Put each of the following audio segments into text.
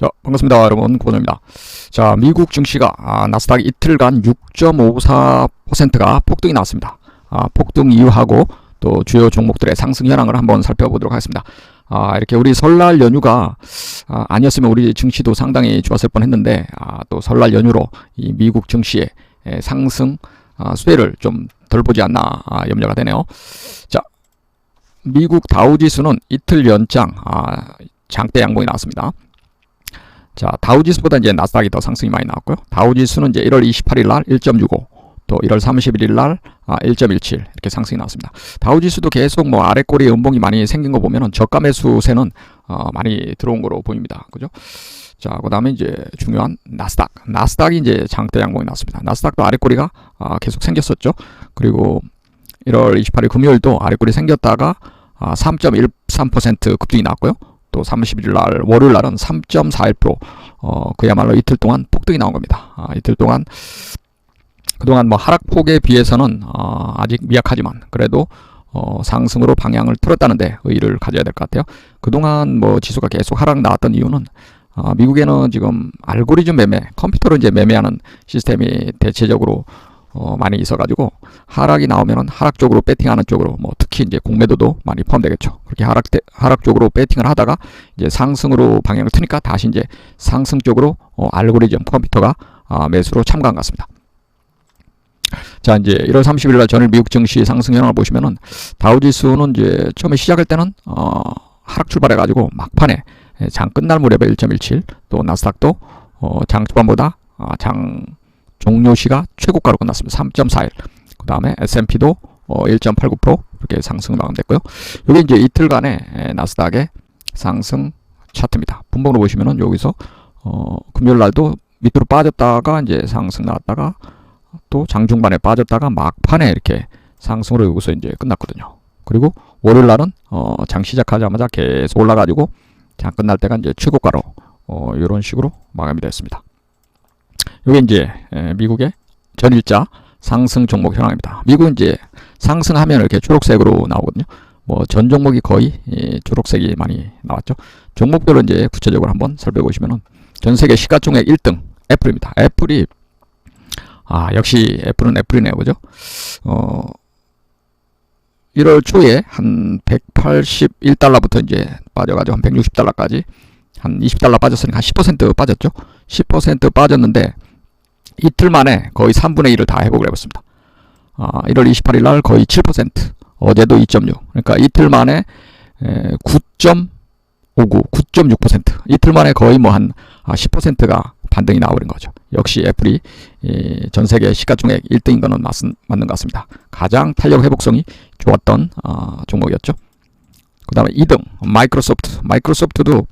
자, 반갑습니다. 여러분. 고원입니다. 자, 미국 증시가 아, 나스닥 이틀간 6.54%가 폭등이 나왔습니다. 아, 폭등 이유하고 또 주요 종목들의 상승 현황을 한번 살펴보도록 하겠습니다. 아, 이렇게 우리 설날 연휴가 아, 아니었으면 우리 증시도 상당히 좋았을 뻔했는데 아, 또 설날 연휴로 이 미국 증시의 에, 상승 아, 수혜를 좀 덜 보지 않나 아, 염려가 되네요. 자, 미국 다우 지수는 이틀 연장 아, 장대 양봉이 나왔습니다. 자, 다우지수보다 이제 나스닥이 더 상승이 많이 나왔고요. 다우지수는 이제 1월 28일 날 1.65, 또 1월 31일 날 아, 1.17 이렇게 상승이 나왔습니다. 다우지수도 계속 뭐 아래 꼬리에 음봉이 많이 생긴 거 보면은 저가 매수세는 어, 많이 들어온 거로 보입니다. 그죠? 자, 그 다음에 이제 중요한 나스닥. 나스닥이 이제 장대 양봉이 나왔습니다. 나스닥도 아래 꼬리가 아, 계속 생겼었죠. 그리고 1월 28일 금요일도 아래 꼬리 생겼다가 아, 3.13% 급등이 나왔고요. 또 31일 날 월요일 날은 3.41% 어, 그야말로 이틀 동안 폭등이 나온 겁니다. 아, 이틀 동안 그동안 뭐 하락폭에 비해서는 어, 아직 미약하지만 그래도 어, 상승으로 방향을 틀었다는데 의의를 가져야 될 것 같아요. 그동안 뭐 지수가 계속 하락 나왔던 이유는 어, 미국에는 지금 알고리즘 매매, 컴퓨터로 이제 매매하는 시스템이 대체적으로 어, 많이 있어가지고 하락이 나오면은 하락 쪽으로 배팅하는 쪽으로 뭐 특히 이제 공매도도 많이 포함되겠죠. 그렇게 하락 하락 쪽으로 배팅을 하다가 이제 상승으로 방향을 트니까 다시 이제 상승 쪽으로 어, 알고리즘 컴퓨터가 아, 매수로 참가한 것 같습니다. 자 이제 1월 30일 날 전일 미국 증시 상승 현황을 보시면은 다우지수는 이제 처음에 시작할 때는 어, 하락 출발해 가지고 막판에 장 끝날 무렵에 1.17, 또 나스닥도 어, 장 초반보다 아, 장 종료 시가 최고가로 끝났습니다. 3.41. 그 다음에 S&P도 어, 1.89% 이렇게 상승 마감됐고요. 이게 이제 이틀간의 나스닥의 상승 차트입니다. 분봉으로 보시면은 여기서 어, 금요일 날도 밑으로 빠졌다가 이제 상승 나왔다가 또 장중반에 빠졌다가 막판에 이렇게 상승으로 여기서 이제 끝났거든요. 그리고 월요일 날은 어, 장 시작하자마자 계속 올라가지고 장 끝날 때가 이제 최고가로 어, 이런 식으로 마감이 됐습니다. 이게 이제 미국의 전일자 상승 종목 현황입니다. 미국은 이제 상승하면 이렇게 초록색으로 나오거든요. 뭐 전 종목이 거의 초록색이 많이 나왔죠. 종목별로 이제 구체적으로 한번 살펴보시면은 전 세계 시가총액 1등 애플입니다. 애플이 아 역시 애플은 애플이네요, 그죠? 어 1월 초에 한 181달러부터 이제 빠져가지고 한 160달러까지 한 20달러 빠졌으니까 한 10% 빠졌죠. 10% 빠졌는데 이틀 만에 거의 3분의 1을 다 회복을 해봤습니다. 아, 1월 28일 날 거의 7%, 어제도 2.6. 그러니까 이틀 만에 9.59, 9.6%. 이틀 만에 거의 뭐 한 10%가 아, 반등이 나오는 거죠. 역시 애플이 전 세계 시가총액 1등인 거는 맞, 맞는 것 같습니다. 가장 탄력 회복성이 좋았던 어, 종목이었죠. 그 다음에 2등 마이크로소프트. 마이크로소프트도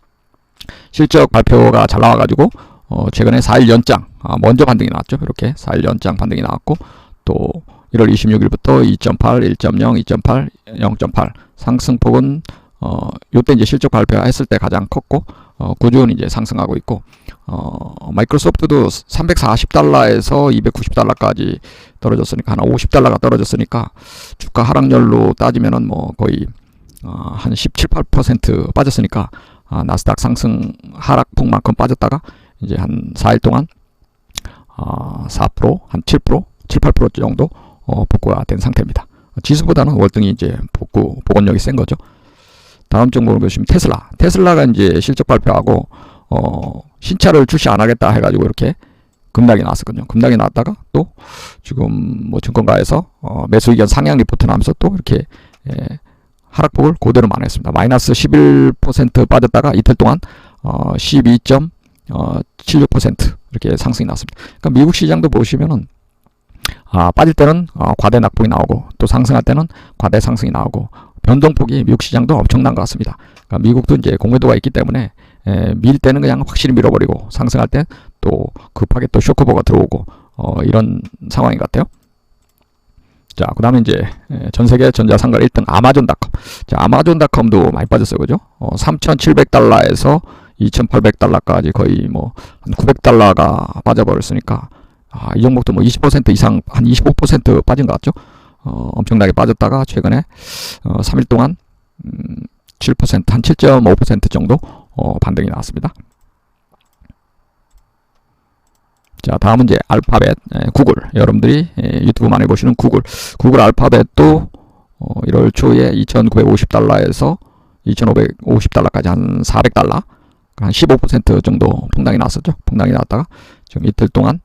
실적 발표가 잘 나와가지고 어, 최근에 4일 연장 아, 먼저 반등이 나왔죠. 이렇게 4일 연장 반등이 나왔고 또 1월 26일부터 2.8, 1.0, 2.8, 0.8 상승폭은 어, 요때 이제 실적 발표했을 때 가장 컸고 어, 꾸준히 이제 상승하고 있고 어, 마이크로소프트도 340달러에서 290달러까지 떨어졌으니까 한 50달러가 떨어졌으니까 주가 하락률로 따지면은 뭐 거의 어, 한 17, 8% 빠졌으니까 아, 나스닥 상승 하락폭만큼 빠졌다가 이제 한 4일 동안 어, 4%, 한 7%, 7, 8% 정도 어, 복구가 된 상태입니다. 지수보다는 월등히 이제 복구 복원력이 센 거죠. 다음 종목을 보시면 테슬라. 테슬라가 이제 실적 발표하고 어, 신차를 출시 안 하겠다 해가지고 이렇게 급락이 나왔었거든요. 급락이 나왔다가 또 지금 뭐 증권가에서 어, 매수 의견 상향 리포트 나면서 또 이렇게 예, 하락폭을 그대로 만회했습니다. 마이너스 11% 빠졌다가 이틀 동안 어, 12.76% 어, 이렇게 상승이 났습니다. 그러니까 미국 시장도 보시면은 아, 빠질 때는 어, 과대 낙폭이 나오고 또 상승할 때는 과대 상승이 나오고 변동폭이 미국 시장도 엄청난 것 같습니다. 그러니까 미국도 이제 공매도가 있기 때문에 에, 밀 때는 그냥 확실히 밀어버리고 상승할 때 또 급하게 또 쇼크버가 들어오고 어, 이런 상황인 것 같아요. 자, 그 다음에 이제 전 세계 전자상가 1등 아마존닷컴. 자, 아마존닷컴도 많이 빠졌어요. 그죠? 어, 3,700달러에서 2,800달러까지 거의 뭐 한 900달러가 빠져버렸으니까 아, 이 종목도 뭐 20% 이상 한 25% 빠진 것 같죠? 어, 엄청나게 빠졌다가 최근에 어, 3일 동안 음, 7%한 7.5% 정도 어, 반등이 나왔습니다. 자, 다음은 이제 알파벳, 에, 구글. 여러분들이 에, 유튜브 많이 보시는 구글. 구글 알파벳도 어, 1월 초에 2,950달러에서 2,550달러까지 한 400달러, 한 15% 정도 폭락이 났었죠. 폭락이 났다가 지금 이틀 동안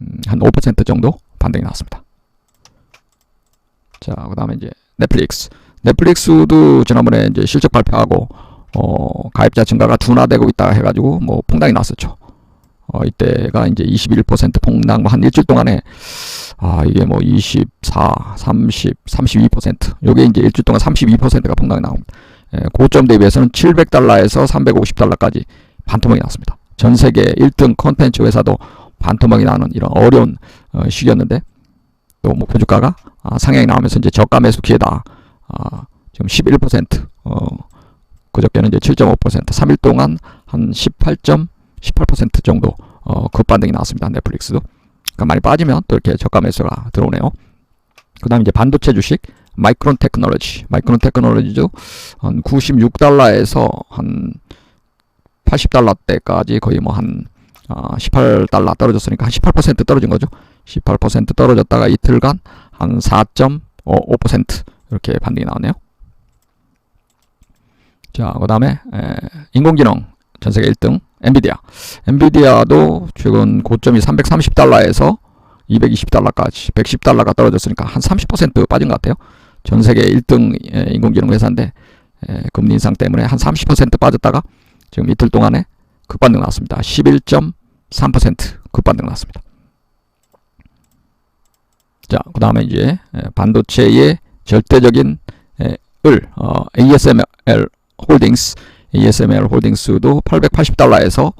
음, 한5% 정도 반등이 났습니다. 자, 그 다음에 이제 넷플릭스. 넷플릭스도 지난번에 이제 실적 발표하고 어, 가입자 증가가 둔화되고 있다 해가지고 뭐 폭락이 났었죠. 어, 이때가 이제 21% 폭락 뭐한 일주일 동안에 아 이게 뭐 24, 30, 32% 요게 이제 일주일 동안 32%가 폭락이 나옵니다. 예, 고점 대비해서는 700달러에서 350달러까지 반토막이 났습니다. 전 세계 1등 컨텐츠 회사도 반토막이 나는 이런 어려운 어, 시기였는데 또 목표 주가가 아, 상향이 나오면서 이제 저가 매수 기회다. 아, 지금 11% 어, 그저께는 이제 7.5% 3일 동안 한18.18% 정도 어, 급반등이 나왔습니다. 넷플릭스도. 그러니까 많이 빠지면 또 이렇게 저가 매수가 들어오네요. 그 다음 이제 반도체 주식 마이크론 테크놀로지. 마이크론 테크놀로지도 한 96달러에서 한 80달러대까지 거의 뭐한 어, 18달러 떨어졌으니까 한 18% 떨어진 거죠. 18% 떨어졌다가 이틀간 한 4.5% 이렇게 반등이 나왔네요. 자, 그 다음에 인공지능 전 세계 1등 엔비디아. 엔비디아도 최근 고점이 330달러에서 220달러까지 110달러가 떨어졌으니까 한 30% 빠진 것 같아요. 전 세계 1등 인공지능 회사인데 금리 인상 때문에 한 30% 빠졌다가 지금 이틀 동안에 급반등 나왔습니다. 11.3% 급반등 나왔습니다. 자, 그 다음에 이제 반도체의 절대적인 을 어, ASML 홀딩스 ASML 홀딩스도 880달러에서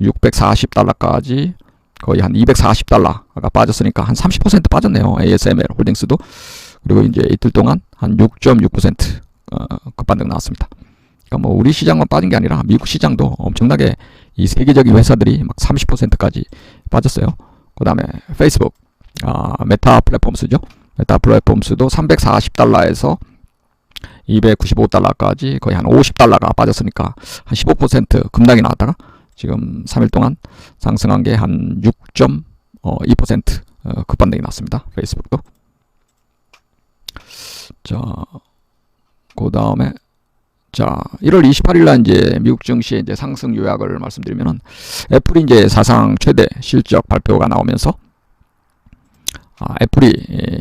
640달러까지 거의 한 240달러가 빠졌으니까 한 30% 빠졌네요. ASML 홀딩스도 그리고 이제 이틀 동안 한 6.6% 어, 급반등 나왔습니다. 그러니까 뭐 우리 시장만 빠진 게 아니라 미국 시장도 엄청나게 이 세계적인 회사들이 막 30%까지 빠졌어요. 그 다음에 페이스북, 아, 메타 플랫폼스죠. 메타 플랫폼스도 340달러에서 295달러까지 거의 한 50달러가 빠졌으니까 한 15% 급락이 나왔다가 지금 3일 동안 상승한 게 한 6.2% 어, 급반등이 났습니다. 페이스북도. 자, 그 다음에 자, 1월 28일 날 이제 미국 증시의 이제 상승 요약을 말씀드리면은 애플이 이제 사상 최대 실적 발표가 나오면서 아, 애플이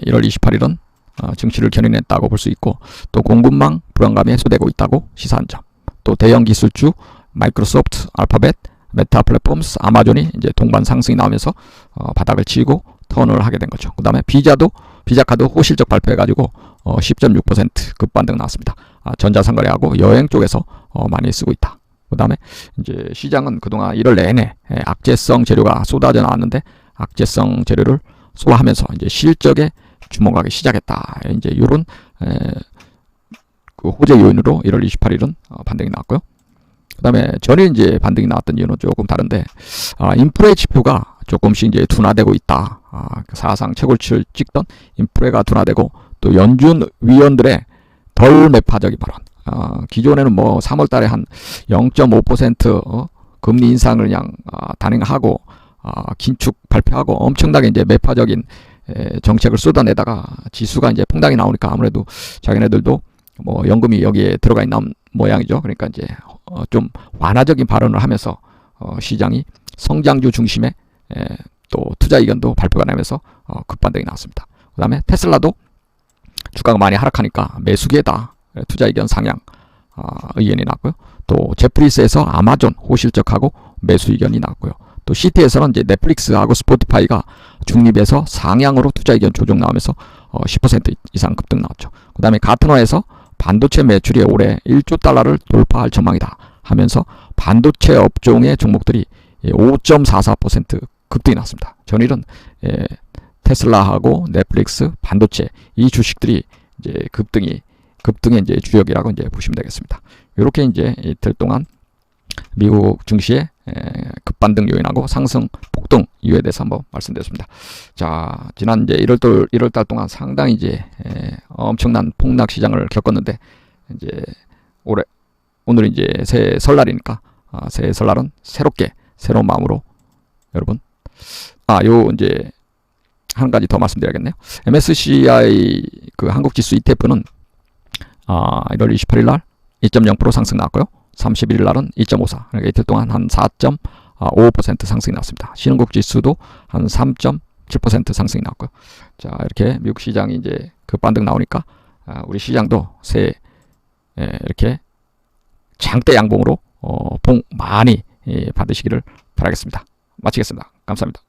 1월 28일은 어, 증시를 견인했다고 볼 수 있고 또 공급망 불안감이 해소되고 있다고 시사한 점. 또 대형 기술주 마이크로소프트, 알파벳, 메타 플랫폼스, 아마존이 이제 동반 상승이 나오면서 어, 바닥을 치고 턴을 하게 된 거죠. 그 다음에 비자도 비자 카드 호실적 발표해가지고 어, 10.6% 급반등 나왔습니다. 아, 전자상거래하고 여행 쪽에서 어, 많이 쓰고 있다. 그 다음에 이제 시장은 그동안 1월 내내 예, 악재성 재료가 쏟아져 나왔는데 악재성 재료를 소화하면서 이제 실적에 주목하기 시작했다. 이제 이런 그 호재 요인으로 1월 28일은 어, 반등이 나왔고요. 그 다음에 전에 이제 반등이 나왔던 이유는 조금 다른데 아, 인플레 지표가 조금씩 이제 둔화되고 있다. 아, 그 사상 최고치를 찍던 인플레가 둔화되고 또 연준 위원들의 덜 매파적인 발언. 아, 기존에는 뭐 3월 달에 한 0.5% 어, 금리 인상을 그냥 아, 단행하고 아, 긴축 발표하고 엄청나게 이제 매파적인 에, 정책을 쏟아내다가 지수가 이제 폭락이 나오니까 아무래도 자기네들도 뭐 연금이 여기에 들어가 있는 모양이죠. 그러니까 이제 어, 좀 완화적인 발언을 하면서 어, 시장이 성장주 중심의 에, 또 투자 의견도 발표가 나면서 어, 급반등이 나왔습니다. 그 다음에 테슬라도 주가가 많이 하락하니까 매수기에다 투자 의견 상향 어, 의견이 나왔고요. 또 제프리스에서 아마존 호실적하고 매수 의견이 나왔고요. 또 CT에서는 이제 넷플릭스하고 스포티파이가 중립에서 상향으로 투자 의견 조정 나오면서 어, 10% 이상 급등 나왔죠. 그 다음에 가트너에서 반도체 매출이 올해 1조 달러를 돌파할 전망이다 하면서 반도체 업종의 종목들이 5.44% 급등이 났습니다. 전일은 예, 테슬라하고 넷플릭스, 반도체 이 주식들이 이제 급등이 급등의 이제 주역이라고 이제 보시면 되겠습니다. 이렇게 이제 이틀 동안 미국 증시의 급반등 요인하고 상승 폭등 이유에 대해서 한번 말씀드렸습니다. 자, 지난 이제 1월달 1월달 동안 상당히 이제 엄청난 폭락 시장을 겪었는데 이제 올해 오늘 이제 새 설날이니까 아, 새 설날은 새롭게 새로운 마음으로 여러분 아, 요 이제 한 가지 더 말씀드려야겠네요. MSCI 그 한국 지수 ETF는 아, 1월 28일 날 2.0% 상승 나왔고요. 31일 날은 2.54. 그러니까 이틀 동안 한 4.5% 상승이 나왔습니다. 신흥국 지수도 한 3.7% 상승이 나왔고요. 자, 이렇게 미국 시장이 이제 급반등 나오니까 아, 우리 시장도 새 예, 이렇게 장대 양봉으로 어, 봉 많이 예, 받으시기를 바라겠습니다. 마치겠습니다. 감사합니다.